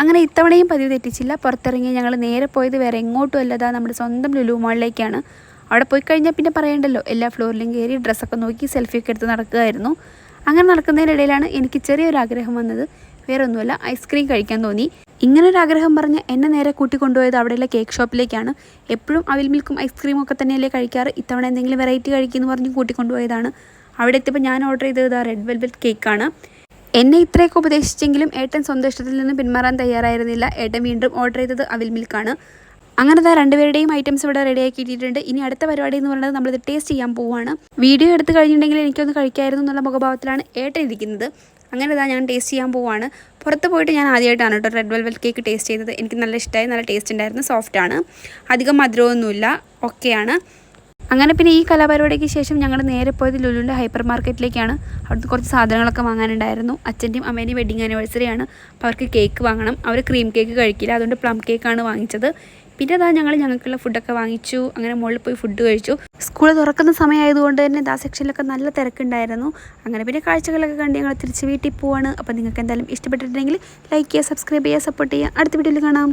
അങ്ങനെ ഇത്തവണയും പതിവ് തെറ്റിച്ചില്ല. പുറത്തിറങ്ങി ഞങ്ങൾ നേരെ പോയത് വേറെ എങ്ങോട്ടും അല്ലതാ. നമ്മുടെ സ്വന്തം ലുലു മോളിലേക്കാണ്. അവിടെ പോയി കഴിഞ്ഞാൽ പിന്നെ പറയണ്ടല്ലോ. എല്ലാ ഫ്ലോറിലും കയറി ഡ്രസ്സൊക്കെ നോക്കി സെൽഫിയൊക്കെ എടുത്ത് നടക്കുകയായിരുന്നു. അങ്ങനെ നടക്കുന്നതിനിടയിലാണ് എനിക്ക് ചെറിയൊരു ആഗ്രഹം വന്നത്. വേറെ ഒന്നുമല്ല ഐസ്ക്രീം കഴിക്കാൻ തോന്നി. ഇങ്ങനെ ഒരു ആഗ്രഹം പറഞ്ഞ് എന്നെ നേരെ കൂട്ടിക്കൊണ്ടുപോയത് അവിടെയുള്ള കേക്ക് ഷോപ്പിലേക്കാണ്. എപ്പോഴും അവിൽ മിൽക്കും ഐസ്ക്രീം ഒക്കെ തന്നെയല്ലേ കഴിക്കാറ്. ഇത്തവണ എന്തെങ്കിലും വെറൈറ്റി കഴിക്കുമെന്ന് പറഞ്ഞ് കൂട്ടിക്കൊണ്ടുപോയതാണ്. അവിടെ എത്തിയപ്പോൾ ഞാൻ ഓർഡർ ചെയ്തത് റെഡ് വെൽവെറ്റ് കേക്കാണ് എന്നെ ഇത്രയൊക്കെ ഉപദേശിച്ചെങ്കിലും ഏട്ടൻ സ്വന്തം ഇഷ്ടത്തിൽ നിന്ന് പിന്മാറാൻ തയ്യാറായിരുന്നില്ല. ഏട്ടൻ വീണ്ടും ഓർഡർ ചെയ്തത് അവിൽ മിൽക്കാണ് അങ്ങനെ ദാ രണ്ടുപേരുടെയും ഐറ്റംസ് ഇവിടെ റെഡി ആക്കിയിട്ടുണ്ട് ഇനി അടുത്ത പരിപാടി എന്ന് പറയുന്നത് നമ്മളിത് ടേസ്റ്റ് ചെയ്യാൻ പോവുകയാണ് വീഡിയോ എടുത്ത് കഴിഞ്ഞിട്ടുണ്ടെങ്കിൽ എനിക്കൊന്ന് കഴിക്കായിരുന്നു എന്നുള്ള മുഖഭാവത്തിലാണ് ഏട്ടൻ ഇരിക്കുന്നത്. അങ്ങനെ ഇതാ ഞാൻ ടേസ്റ്റ് ചെയ്യാൻ പോവുകയാണ് പുറത്ത് പോയിട്ട് ഞാൻ ആദ്യമായിട്ടാണ് കേട്ടോ റെഡ് വെൽവെറ്റ് കേക്ക് ടേസ്റ്റ് ചെയ്തത്. എനിക്ക് നല്ല ഇഷ്ടമായി നല്ല ടേസ്റ്റ് ഉണ്ടായിരുന്നു. സോഫ്റ്റാണ് അധികം മധുരമൊന്നുമില്ല. ഓക്കെയാണ് അങ്ങനെ പിന്നെ ഈ കലാപരിപാടിക്ക് ശേഷം ഞങ്ങൾ നേരെ പോയത് ലുലുവിന്റെ ഹൈപ്പർ മാർക്കറ്റിലേക്കാണ്. അവിടുത്തെ കുറച്ച് സാധനങ്ങളൊക്കെ വാങ്ങാനുണ്ടായിരുന്നു. അച്ഛന്റെയും അമ്മേന്റെയും വെഡിങ് ആനിവേഴ്സറി ആണ്. അപ്പോൾ അവർക്ക് കേക്ക് വാങ്ങണം. അവർ ക്രീം കേക്ക് കഴിക്കില്ല. അതുകൊണ്ട് പ്ലം കേക്കാണ് വാങ്ങിച്ചത്. പിന്നെ അതാ ഞങ്ങൾ ഞങ്ങൾക്കുള്ള ഫുഡൊക്കെ വാങ്ങിച്ചു. അങ്ങനെ മുകളിൽ പോയി ഫുഡ് കഴിച്ചു. സ്കൂൾ തുറക്കുന്ന സമയമായതുകൊണ്ട് തന്നെ ദാ സെക്ഷനിലൊക്കെ നല്ല തിരക്കുണ്ടായിരുന്നു. അങ്ങനെ പിന്നെ കാഴ്ചകളൊക്കെ കണ്ട് ഞങ്ങൾ തിരിച്ച് വീട്ടിൽ പോവാണ്. അപ്പോൾ നിങ്ങൾക്ക് എന്തായാലും ഇഷ്ടപ്പെട്ടിട്ടുണ്ടെങ്കിൽ ലൈക്ക് ചെയ്യുക സബ്സ്ക്രൈബ് ചെയ്യുക സപ്പോർട്ട് ചെയ്യുക. അടുത്ത വീഡിയോയിൽ കാണാം.